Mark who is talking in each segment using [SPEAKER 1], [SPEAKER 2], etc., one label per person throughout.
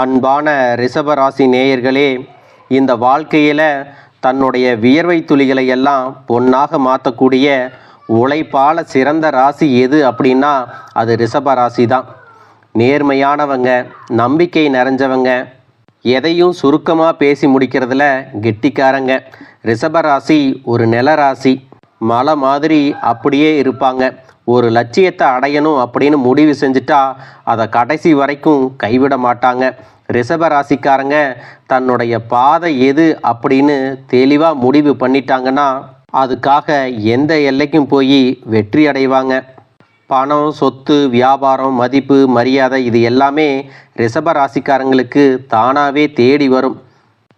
[SPEAKER 1] அன்பான ரிஷபராசி நேயர்களே இந்த வாழ்க்கையில் தன்னுடைய வியர்வை துளிகளை எல்லாம் பொன்னாக மாற்றக்கூடிய உழைப்பால சிறந்த ராசி எது அப்படின்னா அது ரிஷப ராசி தான். நேர்மையானவங்க நம்பிக்கை நிறைஞ்சவங்க எதையும் சுருக்கமாக பேசி முடிக்கிறதுல கெட்டிக்காரங்க. ரிஷபராசி ஒரு நில ராசி. மலை மாதிரி அப்படியே இருப்பாங்க. ஒரு லட்சியத்தை அடையணும் அப்படின்னு முடிவு செஞ்சுட்டா அதை கடைசி வரைக்கும் கைவிட மாட்டாங்க. ரிஷப ராசிக்காரங்க தன்னுடைய பாதை எது அப்படின்னு தெளிவாக முடிவு பண்ணிட்டாங்கன்னா அதுக்காக எந்த எல்லைக்கும் போய் வெற்றி அடைவாங்க. பணம் சொத்து வியாபாரம் மதிப்பு மரியாதை இது எல்லாமே ரிஷப ராசிக்காரங்களுக்கு தானாகவே தேடி வரும்.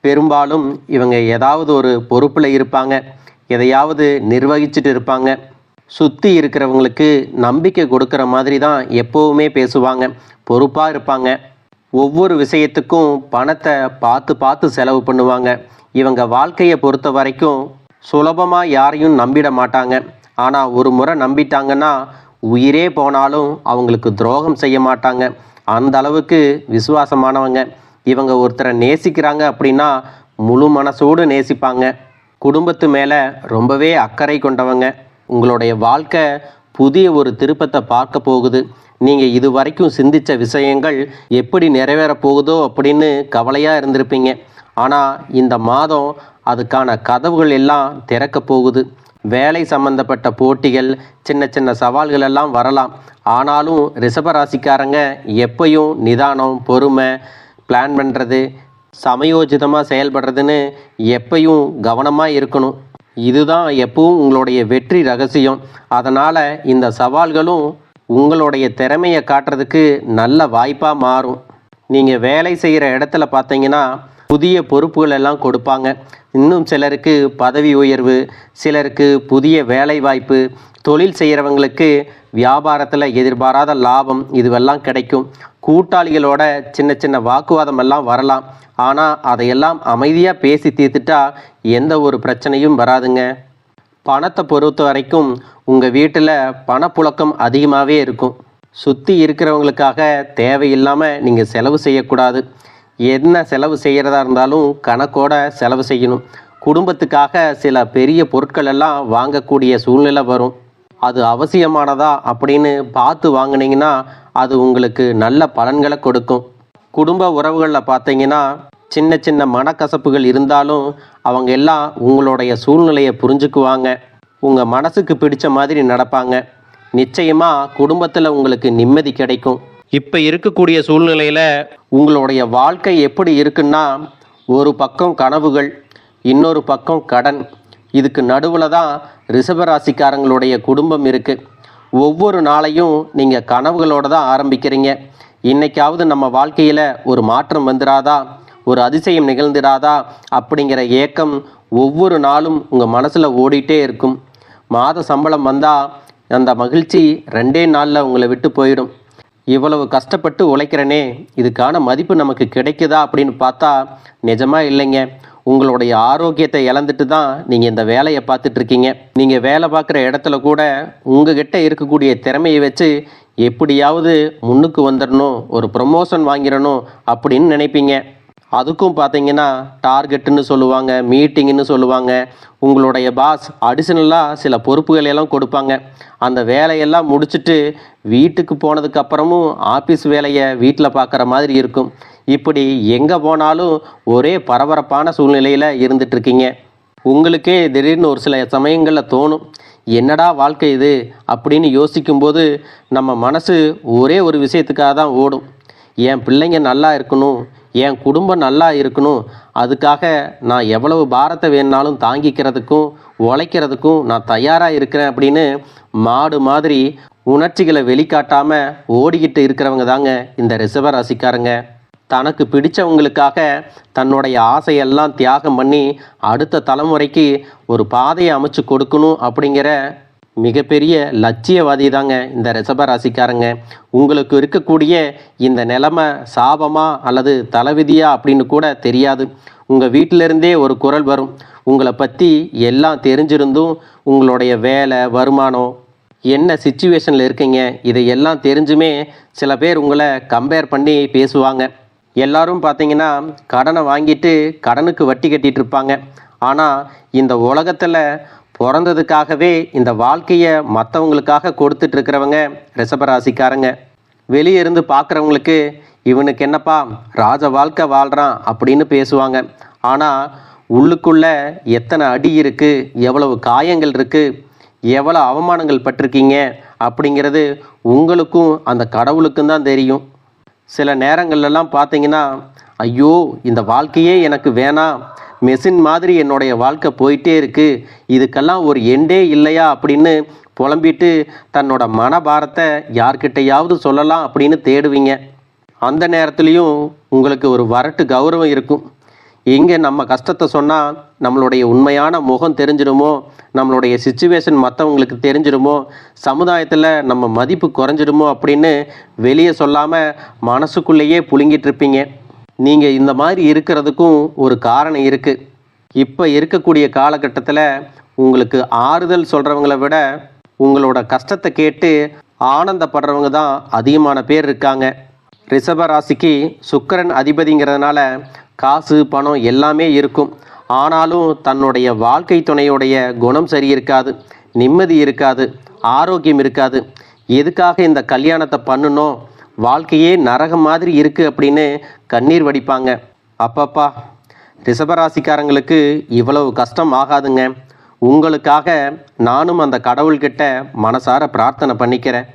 [SPEAKER 1] பெரும்பாலும் இவங்க ஏதாவது ஒரு பொறுப்பில் இருப்பாங்க. எதையாவது நிர்வகிச்சுட்டு இருப்பாங்க. சுற்றி இருக்கிறவங்களுக்கு நம்பிக்கை கொடுக்குற மாதிரி தான் எப்போவுமே பேசுவாங்க பொறுப்பாக இருப்பாங்க. ஒவ்வொரு விஷயத்துக்கும் பணத்தை பார்த்து பார்த்து செலவு பண்ணுவாங்க. இவங்க வாழ்க்கையை பொறுத்த வரைக்கும் சுலபமாக யாரையும் நம்பிட மாட்டாங்க. ஆனால் ஒரு முறை நம்பிட்டாங்கன்னா உயிரே போனாலும் அவங்களுக்கு துரோகம் செய்ய மாட்டாங்க. அந்த அளவுக்கு விசுவாசமானவங்க. இவங்க ஒருத்தரை நேசிக்கிறாங்க அப்படின்னா முழு மனசோடு நேசிப்பாங்க. குடும்பத்து மேலே ரொம்பவே அக்கறை கொண்டவங்க. உங்களுடைய வாழ்க்கை புதிய ஒரு திருப்பத்தை பார்க்க போகுது. நீங்கள் இது வரைக்கும் சிந்தித்த விஷயங்கள் எப்படி நிறைவேற போகுதோ அப்படின்னு கவலையாக இருந்திருப்பீங்க. ஆனால் இந்த மாதம் அதுக்கான கதவுகள் எல்லாம் திறக்க போகுது. வேலை சம்பந்தப்பட்ட போட்டிகள் சின்ன சின்ன சவால்கள் எல்லாம் வரலாம். ஆனாலும் ரிஷபராசிக்காரங்க எப்பையும் நிதானம் பொறுமை பிளான் பண்ணுறது சமயோஜிதமாக செயல்படுறதுன்னு எப்பையும் கவனமாக இருக்கணும். இதுதான் எப்பவும் உங்களுடைய வெற்றி ரகசியம். அதனால் இந்த சவால்களும் உங்களுடைய திறமையை காட்டுறதுக்கு நல்ல வாய்ப்பாக மாறும். நீங்கள் வேலை செய்கிற இடத்துல பார்த்தீங்கன்னா புதிய பொறுப்புகள் எல்லாம் கொடுப்பாங்க. இன்னும் சிலருக்கு பதவி உயர்வு சிலருக்கு புதிய வேலைவாய்ப்பு தொழில் செய்கிறவங்களுக்கு வியாபாரத்தில் எதிர்பாராத லாபம் இதுவெல்லாம் கிடைக்கும். கூட்டாளிகளோட சின்ன சின்ன வாக்குவாதம் எல்லாம் வரலாம். ஆனால் அதையெல்லாம் அமைதியாக பேசி தீர்த்துட்டா எந்த ஒரு பிரச்சனையும் வராதுங்க. பணத்தை பொறுத்த வரைக்கும் உங்கள் வீட்டில் பணப்புழக்கம் அதிகமாகவே இருக்கும். சுற்றி இருக்கிறவங்களுக்காக தேவையில்லாமல் நீங்கள் செலவு செய்யக்கூடாது. என்ன செலவு செய்கிறதா இருந்தாலும் கணக்கோட செலவு செய்யணும். குடும்பத்துக்காக சில பெரிய பொருட்கள் எல்லாம் வாங்கக்கூடிய சூழ்நிலை வரும். அது அவசியமானதா அப்படின்னு பார்த்து வாங்கினீங்கன்னா அது உங்களுக்கு நல்ல பலன்களை கொடுக்கும். குடும்ப உறவுகளில் பார்த்தீங்கன்னா சின்ன சின்ன மனக்கசப்புகள் இருந்தாலும் அவங்க எல்லாம் உங்களுடைய சூழ்நிலையை புரிஞ்சுக்குவாங்க. உங்கள் மனசுக்கு பிடிச்ச மாதிரி நடப்பாங்க. நிச்சயமாக குடும்பத்தில் உங்களுக்கு நிம்மதி கிடைக்கும். இப்போ இருக்கக்கூடிய சூழ்நிலையில் உங்களுடைய வாழ்க்கை எப்படி இருக்குன்னா ஒரு பக்கம் கனவுகள் இன்னொரு பக்கம் கடன். இதுக்கு நடுவில் தான் ரிஷபராசிக்காரங்களுடைய குடும்பம் இருக்குது ஒவ்வொரு நாளையும் நீங்கள் கனவுகளோட தான் ஆரம்பிக்கிறீங்க. இன்னைக்காவது நம்ம வாழ்க்கையில் ஒரு மாற்றம் வந்துடாதா ஒரு அதிசயம் நிகழ்ந்துடாதா அப்படிங்கிற ஏக்கம் ஒவ்வொரு நாளும் உங்கள் மனசில் ஓடிட்டே இருக்கும். மாத சம்பளம் வந்தால் அந்த மகிழ்ச்சி ரெண்டே நாளில் உங்களை விட்டு போயிடும். இவ்வளவு கஷ்டப்பட்டு உழைக்கிறனே இதுக்கான மதிப்பு நமக்கு கிடைக்குதா அப்படின்னு பார்த்தா நிஜமாக இல்லைங்க. உங்களுடைய ஆரோக்கியத்தை இழந்துட்டு தான் நீங்கள் இந்த வேலையை பார்த்துட்டு இருக்கீங்க நீங்கள் வேலை பார்க்குற இடத்துல கூட உங்ககிட்ட இருக்கக்கூடிய திறமையை வச்சு எப்படியாவது முன்னுக்கு வந்துடணும் ஒரு ப்ரொமோஷன் வாங்கிடணும் அப்படின்னு நினைப்பீங்க. அதுக்கும் பார்த்தீங்கன்னா டார்கெட்டுன்னு சொல்லுவாங்க மீட்டிங்னு சொல்லுவாங்க. உங்களுடைய பாஸ் அடிஷ்னலாக சில பொறுப்புகள் எல்லாம் கொடுப்பாங்க. அந்த வேலையெல்லாம் முடிச்சுட்டு வீட்டுக்கு போனதுக்கப்புறமும் ஆஃபீஸ் வேலையை வீட்டில் பார்க்குற மாதிரி இருக்கும். இப்படி எங்கே போனாலும் ஒரே பரபரப்பான சூழ்நிலையில் இருந்துட்டுருக்கீங்க. உங்களுக்கே திடீர்னு ஒரு சில சமயங்களில் தோணும் என்னடா வாழ்க்கை இது? அப்படின்னு யோசிக்கும்போது நம்ம மனசு ஒரே ஒரு விஷயத்துக்காக தான் ஓடும். என் பிள்ளைங்க நல்லா இருக்கணும் என் குடும்பம் நல்லா இருக்கணும். அதுக்காக நான் எவ்வளவு பாரத்தை வேணுனாலும் தாங்கிக்கிறதுக்கும் உழைக்கிறதுக்கும் நான் தயாராக இருக்கிறேன் அப்படின்னு மாடு மாதிரி உணர்ச்சிகளை வெளிக்காட்டாமல் ஓடிக்கிட்டு இருக்கிறவங்க தாங்க இந்த ரிசர்வ ராசிக்காரங்க. தனக்கு பிடிச்சவங்களுக்காக தன்னுடைய ஆசையெல்லாம் தியாகம் பண்ணி அடுத்த தலைமுறைக்கு ஒரு பாதையை அமைச்சு கொடுக்கணும் அப்படிங்கிற மிகப்பெரிய லட்சியவாதி தாங்க இந்த ரிஷப ராசிக்காரங்க. உங்களுக்கு இருக்கக்கூடிய இந்த நிலைமை சாபமா அல்லது தலைவிதியா அப்படின்னு கூட தெரியாது. உங்கள் வீட்டிலிருந்தே ஒரு குரல் வரும். உங்களை பற்றி எல்லாம் தெரிஞ்சிருந்தும் உங்களுடைய வேலை வருமானம் என்ன சுச்சுவேஷனில் இருக்கீங்க இதையெல்லாம் தெரிஞ்சுமே சில பேர் உங்களை கம்பேர் பண்ணி பேசுவாங்க. எல்லாரும் பார்த்தீங்கன்னா கடனை வாங்கிட்டு கடனுக்கு வட்டி கட்டிகிட்டு இருப்பாங்க. ஆனால் இந்த உலகத்தில் பிறந்ததுக்காகவே இந்த வாழ்க்கையை மற்றவங்களுக்காக கொடுத்துட்டு இருக்கிறவங்க ரிஷபராசிக்காரங்க. வெளியே இருந்து பார்க்குறவங்களுக்கு இவனுக்கு என்னப்பா ராஜ வாழ்க்கை வாழ்கிறான் அப்படின்னு பேசுவாங்க. ஆனால் உள்ளுக்குள்ள எத்தனை அடி இருக்குது எவ்வளவு காயங்கள் இருக்குது எவ்வளோ அவமானங்கள் பட்டிருக்கீங்க அப்படிங்கிறது உங்களுக்கும் அந்த கடவுளுக்கும் தான் தெரியும். சில நேரங்கள்லாம் பார்த்தீங்கன்னா ஐயோ இந்த வாழ்க்கையே எனக்கு வேணாம் மெஷின் மாதிரி என்னுடைய வாழ்க்கை போயிட்டே இருக்குது இதுக்கெல்லாம் ஒரு எண்டே இல்லையா அப்படின்னு புலம்பிட்டு தன்னோட மனபாரத்தை யார்கிட்டையாவது சொல்லலாம் அப்படின்னு தேடுவீங்க. அந்த நேரத்துலையும் உங்களுக்கு ஒரு வரட்டு கௌரவம் இருக்கும். எங்கே நம்ம கஷ்டத்தை சொன்னால் நம்மளுடைய உண்மையான முகம் தெரிஞ்சிடுமோ நம்மளுடைய சுச்சுவேஷன் மற்றவங்களுக்கு தெரிஞ்சிடுமோ சமுதாயத்தில் நம்ம மதிப்பு குறைஞ்சிடுமோ அப்படின்னு வெளியே சொல்லாமல் மனசுக்குள்ளேயே புழுங்கிட்டு இருப்பீங்க. நீங்கள் இந்த மாதிரி இருக்கிறதுக்கும் ஒரு காரணம் இருக்குது இப்போ இருக்கக்கூடிய காலகட்டத்தில் உங்களுக்கு ஆறுதல் சொல்கிறவங்கள விட உங்களோட கஷ்டத்தை கேட்டு ஆனந்தப்படுறவங்க தான் அதிகமான பேர் இருக்காங்க. ரிஷப ராசிக்கு சுக்கரன் அதிபதிங்கிறதுனால காசு பணம் எல்லாமே இருக்கும். ஆனாலும் தன்னுடைய வாழ்க்கை துணையுடைய குணம் சரி இருக்காது நிம்மதி இருக்காது ஆரோக்கியம் இருக்காது. எதுக்காக இந்த கல்யாணத்தை பண்ணணும் வாழ்க்கையே நரகம் மாதிரி இருக்குது அப்படின்னு கண்ணீர் வடிப்பாங்க. அப்பப்பா ரிஷபராசிக்காரங்களுக்கு இவ்வளவு கஷ்டம் ஆகாதுங்க. உங்களுக்காக நானும் அந்த கடவுள்கிட்ட மனசார பிரார்த்தனை பண்ணிக்கிறேன்.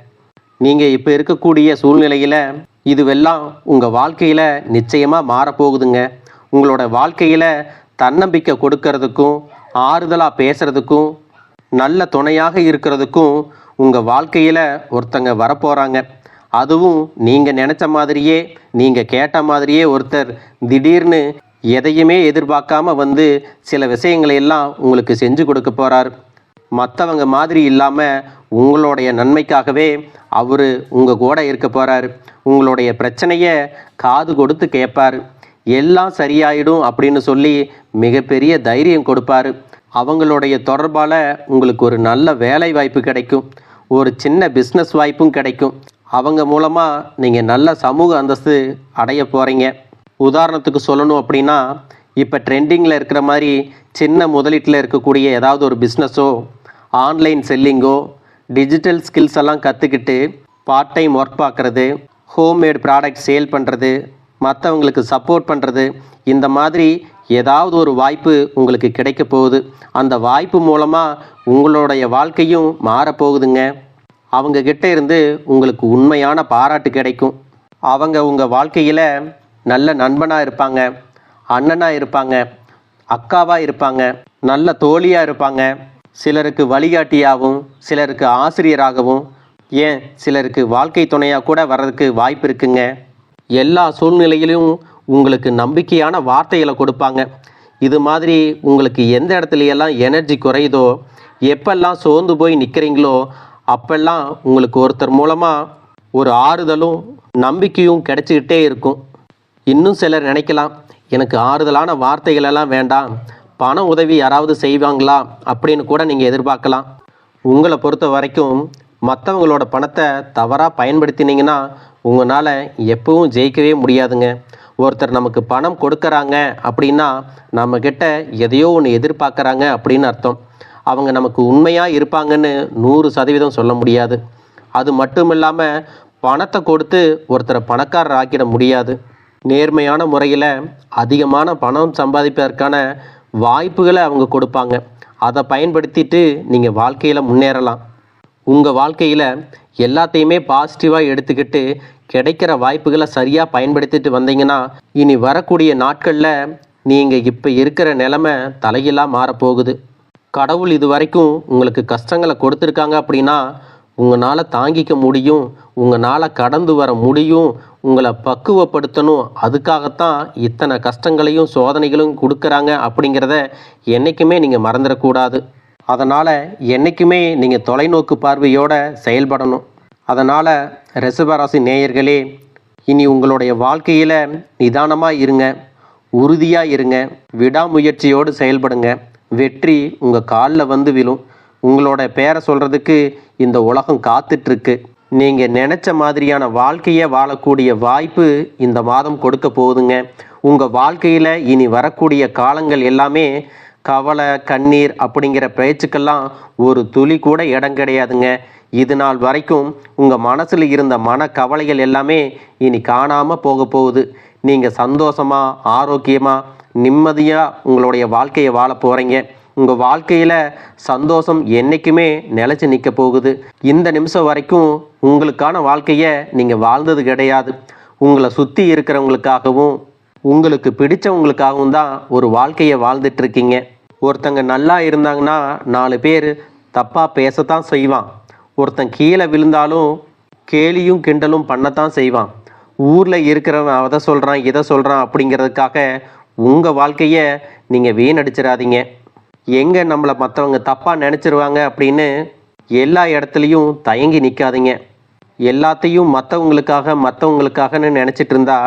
[SPEAKER 1] நீங்கள் இப்போ இருக்கக்கூடிய சூழ்நிலையில் இதுவெல்லாம் உங்கள் வாழ்க்கையில் நிச்சயமாக மாறப்போகுதுங்க. உங்களோட வாழ்க்கையில் தன்னம்பிக்கை கொடுக்கறதுக்கும் ஆறுதலாக பேசுறதுக்கும் நல்ல துணையாக இருக்கிறதுக்கும் உங்கள் வாழ்க்கையில் ஒருத்தங்க வரப்போகிறாங்க அதுவும் நீங்கள் நினச்ச மாதிரியே நீங்கள் கேட்ட மாதிரியே ஒருத்தர் திடீர்னு எதையுமே எதிர்பார்க்காம வந்து சில விஷயங்களை எல்லாம் உங்களுக்கு செஞ்சு கொடுக்க போகிறார் மற்றவங்க மாதிரி இல்லாமல் உங்களுடைய நன்மைக்காகவே அவர் உங்கள் கூட இருக்க போகிறார் உங்களுடைய பிரச்சனையை காது கொடுத்து கேட்பார். எல்லாம் சரியாயிடும் அப்படின்னு சொல்லி மிகப்பெரிய தைரியம் கொடுப்பார். அவங்களுடைய தொடர்பால் உங்களுக்கு ஒரு நல்ல வேலை வாய்ப்பு கிடைக்கும். ஒரு சின்ன பிஸ்னஸ் வாய்ப்பும் கிடைக்கும். அவங்க மூலமாக நீங்கள் நல்ல சமூக அந்தஸ்து அடைய போகிறீங்க உதாரணத்துக்கு சொல்லணும் அப்படின்னா இப்போ ட்ரெண்டிங்கில் இருக்கிற மாதிரி சின்ன முதலீட்டில் இருக்கக்கூடிய ஏதாவது ஒரு பிஸ்னஸோ ஆன்லைன் செல்லிங்கோ டிஜிட்டல் ஸ்கில்ஸ் எல்லாம் கற்றுக்கிட்டு பார்ட் டைம் ஒர்க் பார்க்குறது ஹோம்மேட் ப்ராடக்ட் சேல் பண்ணுறது மற்றவங்களுக்கு சப்போர்ட் பண்ணுறது இந்த மாதிரி ஏதாவது ஒரு வாய்ப்பு உங்களுக்கு கிடைக்க போகுது. அந்த வாய்ப்பு மூலமாக உங்களுடைய வாழ்க்கையும் மாறப்போகுதுங்க அவங்க கிட்ட இருந்து உங்களுக்கு உண்மையான பாராட்டு கிடைக்கும். அவங்க உங்கள் வாழ்க்கையில் நல்ல நண்பனாக இருப்பாங்க அண்ணனாக இருப்பாங்க அக்காவாக இருப்பாங்க நல்ல தோழியாக இருப்பாங்க. சிலருக்கு வழிகாட்டியாகவும் சிலருக்கு ஆசிரியராகவும் ஏன் சிலருக்கு வாழ்க்கை துணையாக கூட வர்றதுக்கு வாய்ப்பு இருக்குங்க. எல்லா சூழ்நிலையிலும் உங்களுக்கு நம்பிக்கையான வார்த்தைகளை கொடுப்பாங்க. இது மாதிரி உங்களுக்கு எந்த இடத்துல எல்லாம் எனர்ஜி குறையுதோ எப்பெல்லாம் சோர்ந்து போய் நிற்கிறீங்களோ அப்பெல்லாம் உங்களுக்கு ஒருத்தர் மூலமாக ஒரு ஆறுதலும் நம்பிக்கையும் கிடைச்சிக்கிட்டே இருக்கும். இன்னும் சிலர் நினைக்கலாம் எனக்கு ஆறுதலான வார்த்தைகளெல்லாம் வேண்டாம் பண உதவி யாராவது செய்வாங்களா அப்படின்னு கூட நீங்கள் எதிர்பார்க்கலாம். உங்களை பொறுத்த வரைக்கும் மற்றவங்களோட பணத்தை தவறாக பயன்படுத்தினீங்கன்னா உங்களால் எப்பவும் ஜெயிக்கவே முடியாதுங்க. ஒருத்தர் நமக்கு பணம் கொடுக்குறாங்க அப்படின்னா நம்மக்கிட்ட எதையோ ஒன்று எதிர்பார்க்குறாங்க அப்படின்னு அர்த்தம். அவங்க நமக்கு உண்மையாக இருப்பாங்கன்னு நூறு சதவீதம் சொல்ல முடியாது. அது மட்டும் இல்லாமல் பணத்தை கொடுத்து ஒருத்தரை பணக்காரர் ஆக்கிட முடியாது. நேர்மையான முறையில் அதிகமான பணம் சம்பாதிப்பதற்கான வாய்ப்புகளை அவங்க கொடுப்பாங்க. அதை பயன்படுத்திட்டு நீங்கள் வாழ்க்கையில் முன்னேறலாம். உங்கள் வாழ்க்கையில் எல்லாத்தையுமே பாசிட்டிவாக எடுத்துக்கிட்டு கிடைக்கிற வாய்ப்புகளை சரியாக பயன்படுத்திட்டு வந்தீங்கன்னா இனி வரக்கூடிய நாட்களில் நீங்கள் இப்போ இருக்கிற நிலமை தலையிலாக மாறப்போகுது. கடவுள் இது வரைக்கும் உங்களுக்கு கஷ்டங்களை கொடுத்துருக்காங்க அப்படின்னா உங்களால் தாங்கிக்க முடியும் உங்களால் கடந்து வர முடியும் உங்களை பக்குவப்படுத்தணும் அதுக்காகத்தான் இத்தனை கஷ்டங்களையும் சோதனைகளும் கொடுக்குறாங்க அப்படிங்கிறத என்றைக்குமே நீங்கள் மறந்துடக்கூடாது. அதனால் என்றைக்குமே நீங்கள் தொலைநோக்கு பார்வையோடு செயல்படணும். அதனால் ரிஷபராசி நேயர்களே இனி உங்களுடைய வாழ்க்கையில் நிதானமாக இருங்க உறுதியாக இருங்க விடாமுயற்சியோடு செயல்படுங்க. வெற்றி உங்கள் காலில் வந்து விழும். உங்களோட பேரை சொல்கிறதுக்கு இந்த உலகம் காத்துட்ருக்கு. நீங்கள் நினச்ச மாதிரியான வாழ்க்கையை வாழக்கூடிய வாய்ப்பு இந்த மாதம் கொடுக்க போகுதுங்க. உங்கள் வாழ்க்கையில் இனி வரக்கூடிய காலங்கள் எல்லாமே கவலை கண்ணீர் அப்படிங்கிற பேச்சுக்கெல்லாம் ஒரு துளி கூட இடம் கிடையாதுங்க. இது நாள் வரைக்கும் உங்கள் மனசில் இருந்த மன கவலைகள் எல்லாமே இனி காணாமல் போக போகுது. நீங்கள் சந்தோஷமாக ஆரோக்கியமாக நிம்மதியாக உங்களுடைய வாழ்க்கையை வாழ போகிறீங்க உங்கள் வாழ்க்கையில் சந்தோஷம் என்றைக்குமே நிலச்சி நிற்க போகுது. இந்த நிமிஷம் வரைக்கும் உங்களுக்கான வாழ்க்கையை நீங்கள் வாழ்ந்தது கிடையாது. உங்களை சுற்றி இருக்கிறவங்களுக்காகவும் உங்களுக்கு பிடிச்சவங்களுக்காகவும் தான் ஒரு வாழ்க்கையை வாழ்ந்துட்டு இருக்கீங்க. ஒருத்தங்க நல்லா இருந்தாங்கன்னா நாலு பேர் தப்பாக பேசத்தான் செய்வான். ஒருத்தன் கீழே விழுந்தாலும் கேலியும் கிண்டலும் பண்ணத்தான் செய்வான். ஊரில் இருக்கிறவன் அதை சொல்கிறான் இதை சொல்கிறான் அப்படிங்கிறதுக்காக உங்கள் வாழ்க்கையை நீங்கள் வீணடிச்சிடாதீங்க எங்கே நம்மளை மற்றவங்க தப்பாக நினச்சிருவாங்க அப்படின்னு எல்லா இடத்துலையும் தயங்கி நிற்காதீங்க எல்லாத்தையும் மற்றவங்களுக்காக மற்றவங்களுக்காகன்னு நினச்சிட்டு இருந்தா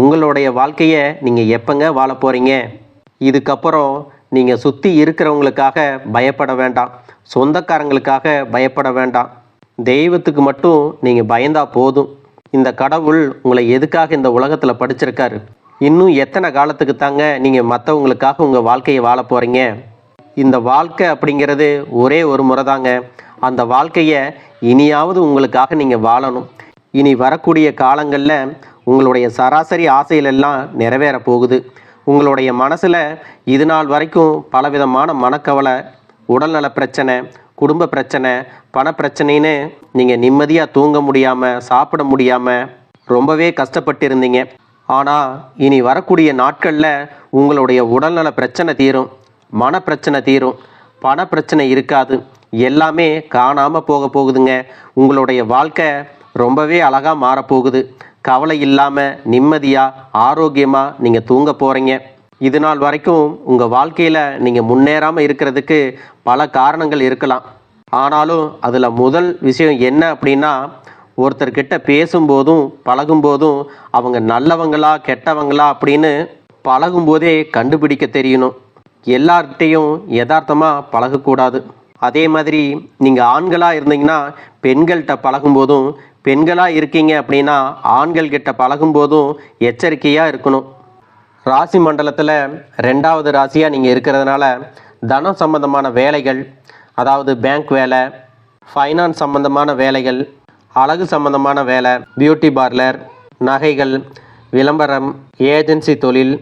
[SPEAKER 1] உங்களுடைய வாழ்க்கையை நீங்கள் எப்பங்க வாழ போகிறீங்க இதுக்கப்புறம் நீங்கள் சுற்றி இருக்கிறவங்களுக்காக பயப்பட வேண்டாம். சொந்தக்காரங்களுக்காக பயப்பட வேண்டாம். தெய்வத்துக்கு மட்டும் நீங்கள் பயந்தா போதும். இந்த கடவுள் உங்களை எதுக்காக இந்த உலகத்தில் படிச்சிருக்காரு? இன்னும் எத்தனை காலத்துக்கு தாங்க நீங்கள் மற்றவங்களுக்காக உங்கள் வாழ்க்கையை வாழ போகிறீங்க இந்த வாழ்க்கை அப்படிங்கிறது ஒரே ஒரு முறை தாங்க. அந்த வாழ்க்கையை இனியாவது உங்களுக்காக நீங்கள் வாழணும். இனி வரக்கூடிய காலங்களில் உங்களுடைய சராசரி ஆசைகளெல்லாம் நிறைவேற போகுது. உங்களுடைய மனசில் இது நாள் வரைக்கும் பலவிதமான மனக்கவலை உடல்நல பிரச்சனை குடும்ப பிரச்சனை பணப்பிரச்சனைன்னு நீங்கள் நிம்மதியாக தூங்க முடியாமல் சாப்பிட முடியாமல் ரொம்பவே கஷ்டப்பட்டு இருந்தீங்க. ஆனால் இனி வரக்கூடிய நாட்களில் உங்களுடைய உடல்நல பிரச்சனை தீரும் மன பிரச்சனை தீரும் பண பிரச்சனை இருக்காது. எல்லாமே காணாமல் போக போகுதுங்க. உங்களுடைய வாழ்க்கை ரொம்பவே அழகாக மாறப்போகுது. கவலை இல்லாமல் நிம்மதியாக ஆரோக்கியமாக நீங்கள் தூங்க போகிறீங்க இது நாள் வரைக்கும் உங்கள் வாழ்க்கையில் நீங்கள் முன்னேறாமல் இருக்கிறதுக்கு பல காரணங்கள் இருக்கலாம். ஆனாலும் அதில் முதல் விஷயம் என்ன அப்படின்னா ஒருத்தர்கிட்ட பேசும்போதும் பழகும்போதும் அவங்க நல்லவங்களா கெட்டவங்களா அப்படின்னு பழகும்போதே கண்டுபிடிக்க தெரியணும். எல்லார்கிட்டையும் யதார்த்தமாக பழகக்கூடாது. அதே மாதிரி நீங்கள் ஆண்களாக இருந்தீங்கன்னா பெண்கள்கிட்ட பழகும்போதும் பெண்களாக இருக்கீங்க அப்படின்னா ஆண்கள்கிட்ட பழகும்போதும் எச்சரிக்கையாக இருக்கணும். ராசி மண்டலத்தில் ரெண்டாவது ராசியாக நீங்கள் இருக்கிறதுனால தனம் சம்பந்தமான வேலைகள் அதாவது பேங்க் வேலை ஃபைனான்ஸ் சம்பந்தமான வேலைகள் அழகு சம்பந்தமான வேலை பியூட்டி பார்லர் நகைகள் விளம்பரம் ஏஜென்சி தொழில்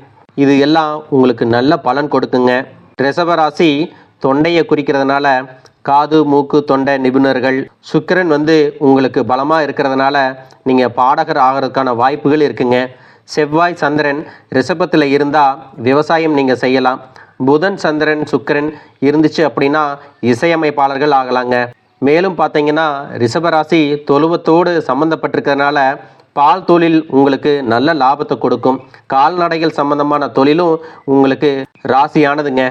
[SPEAKER 1] இது எல்லாம் உங்களுக்கு நல்ல பலன் கொடுக்குங்க. ரிசவராசி தொண்டையை குறிக்கிறதுனால காது மூக்கு தொண்டை நிபுணர்கள் சுக்கரன் வந்து உங்களுக்கு பலமாக இருக்கிறதுனால நீங்கள் பாடகர் ஆகிறதுக்கான வாய்ப்புகள் இருக்குங்க. செவ்வாய் சந்திரன் ரிஷபத்தில் இருந்தால் விவசாயம் நீங்கள் செய்யலாம். புதன் சந்திரன் சுக்கரன் இருந்துச்சு அப்படின்னா இசையமைப்பாளர்கள் ஆகலாங்க. மேலும் பார்த்தீங்கன்னா ரிஷபராசி தொழுவத்தோடு சம்மந்தப்பட்டிருக்கிறதுனால பால் தொழில் உங்களுக்கு நல்ல லாபத்தை கொடுக்கும். கால்நடைகள் சம்பந்தமான தொழிலும் உங்களுக்கு ராசியானதுங்க.